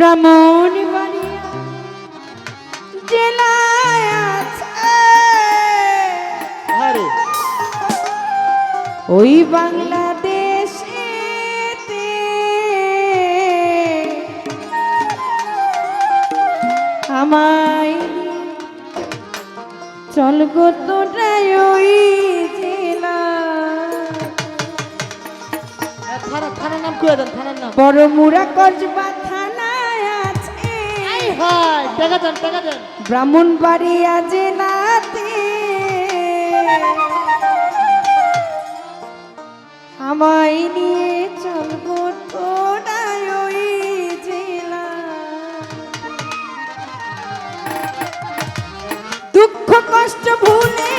ব্রাহ্মণ বাড়িয়া জেলায় আছে। আরে ওই বাংলাদেশে আমায় চল গো তোটাই ওই জেলা। থানা থানার নাম দেন থানার নাম। বড় থানায় আছে হাই টাকা দেন ব্রাহ্মণ বাড়িয়া জেলাতে আমায় নিয়ে চলবো ওই জেলা। দুঃখ কষ্ট ভুলে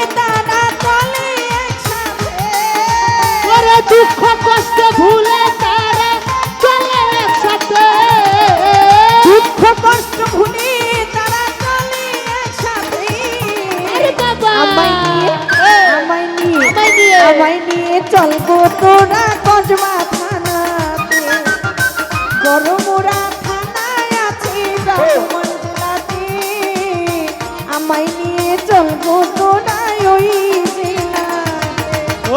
তোরা কসবা থানাতে। গরমোরা থানায় আছে জেলাতে আমায় নিয়ে চলবো তোরা ওই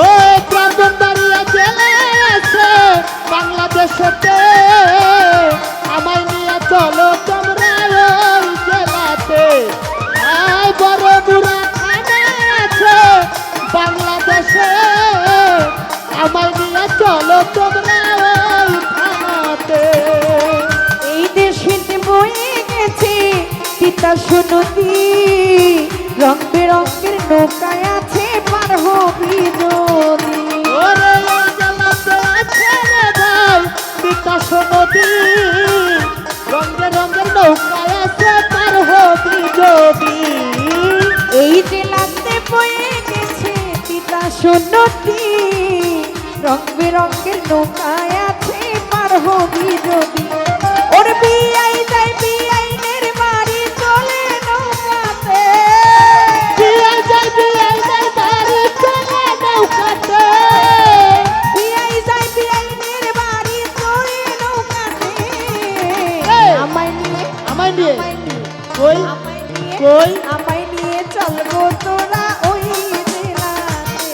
ও ব্রাহ্মণ বাড়িয়া জেলে আছে বাংলাদেশেতে। গেছে তিতাসু নদী রং বেরঙের নৌকায় আছে পার হবি জেলাতে আছে রে নদী রঙের নৌকায় আছে পার হবি যদি। এই জেলাতে বয়ে গেছে তিতাসু নদী রং বেরঙের নৌকায় কই? কই? আমায় নিয়ে চলবো তোরা ওই জেলাতে।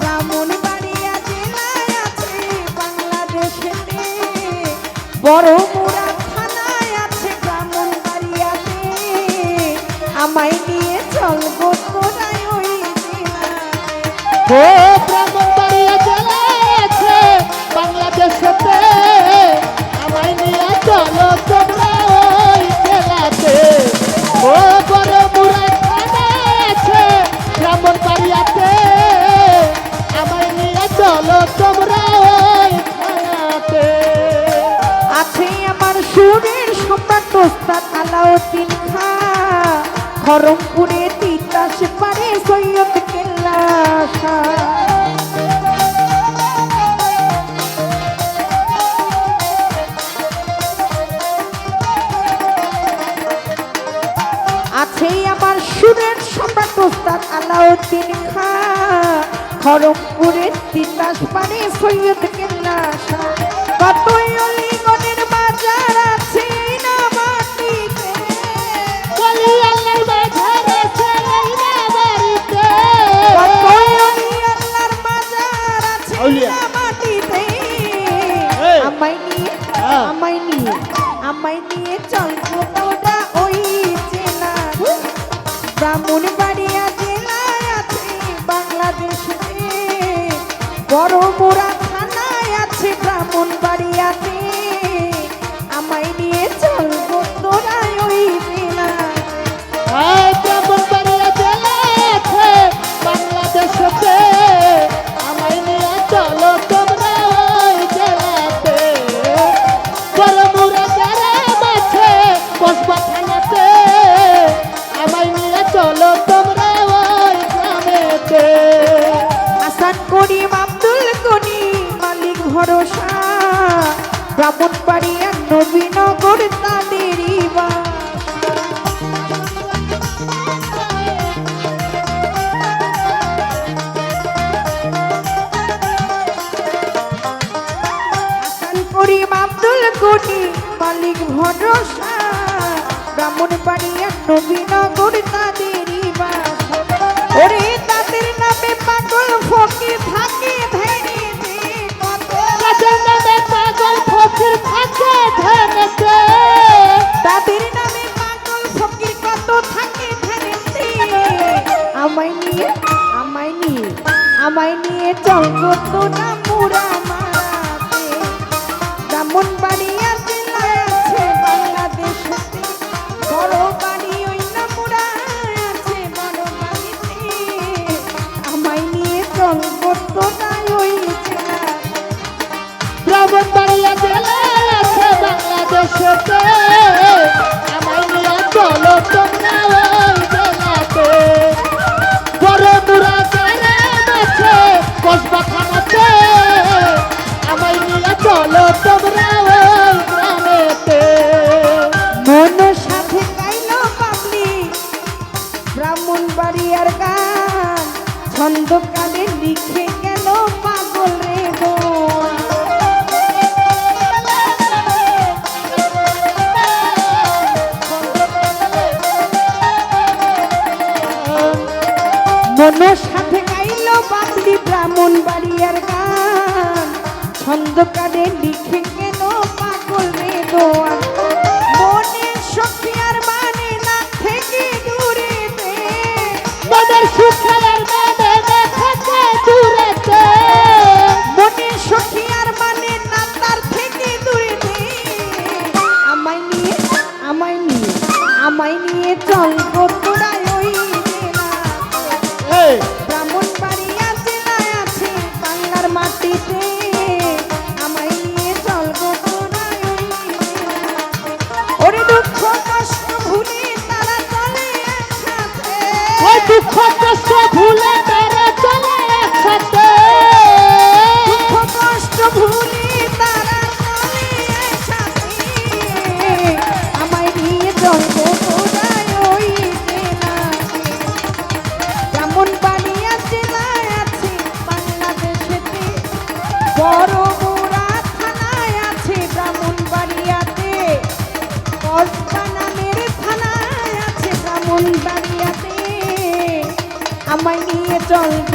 ব্রাহ্মণ বাড়িয়া জেলায় আছে বাংলাদেশেতে। বড় আছে ব্রাহ্মণ আমায় খরমপুরে তিতাস পারে সৈয়দ কেল্লা। আছে আমার সুরের সম্রাট ওস্তাদ আলাউদ্দিন খা খড়গপুরের তিতাস পারে সৈয়দ কেল্লা শাহ। ব্রাহ্মণ বাড়িয়া জেলায় আছে বাংলাদেশে বড় মোড়া থানায় আছে ব্রাহ্মণ চলো তোমরা ওর গ্রামেতে। আসান করিম আব্দুল গনি, মালিক ভরসা। ব্রাহ্মণবাড়িয়া নবীনগর তাদেরই করিম আব্দুল গনি, মালিক ভরসা। কামুন পাড়িয়া নবীনগর তাদেরই বাস ওরে তাদের নামে ধরে কত। তাদের ফকির থাকে ধরে আমায় নিয়ে আমায় নিয়ে আমায় নিয়ে চল কত না পুরা মারাতে কামুন বাড়িয়া অন্ধকারে লিখে গেল পাগল রে মনোর সাথে গাইল বাদলি ব্রাহ্মণ বাড়িয়ার গান। ছন্দকারে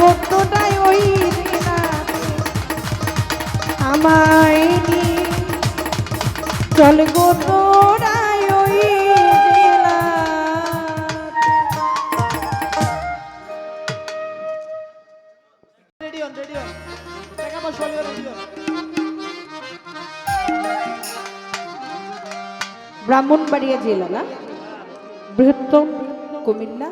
সত্যটাই ওই আমায় চল গো তোরাই ওই ব্রাহ্মণবাড়িয়া জেলা না? বৃহত্তম কুমিল্লা।